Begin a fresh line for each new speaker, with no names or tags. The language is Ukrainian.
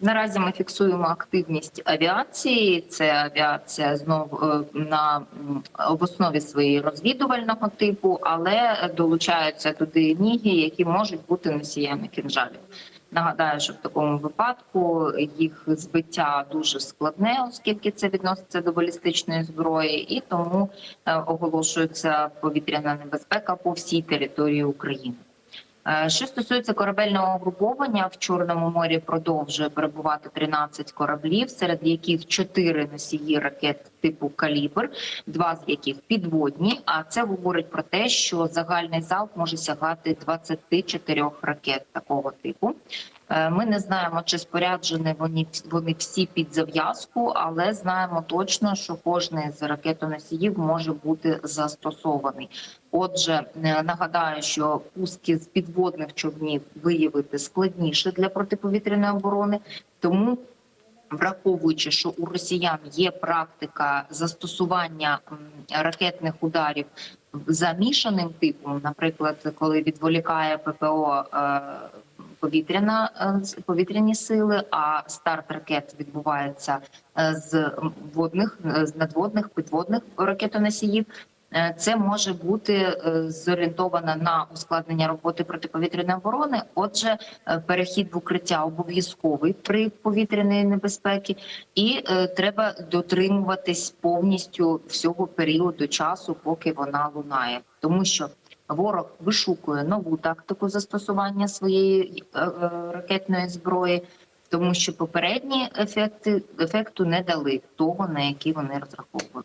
Наразі ми фіксуємо активність авіації. Це авіація знов е, на в основі своєї розвідувального типу, але долучаються туди ніги, які можуть бути носіями кінжалів. Нагадаю, що в такому випадку їх збиття дуже складне, оскільки це відноситься до балістичної зброї, і тому е, оголошується повітряна небезпека по всій території України. Е, Що стосується корабельного угруповання, в Чорному морі продовжує перебувати 13 кораблів, серед яких 4 носії ракет типу калібр, два з яких підводні. А це говорить про те, що загальний залп може сягати 24 ракет такого типу. Е, Ми не знаємо, чи споряджені вони вони всі під зав'язку, але знаємо точно, що кожний з ракетоносіїв може бути застосований. Отже, е, нагадаю, що пуски з підводних човнів виявити складніше для протиповітряної оборони, тому. Враховуючи, що у росіян є практика застосування ракетних ударів замішаним типом, наприклад, коли відволікає ППО е, повітряна е, повітряні сили, а старт ракет відбувається е, з водних е, з надводних підводних ракетоносіїв. Це може бути зорієнтовано на ускладнення роботи протиповітряної оборони. Отже, перехід в укриття обов'язковий при повітряної небезпеки, і треба дотримуватись повністю всього періоду часу, поки вона лунає, тому що ворог вишукує нову тактику застосування своєї е, е, ракетної зброї. Тому що попередні ефекти ефекту не дали того, на який вони розраховували.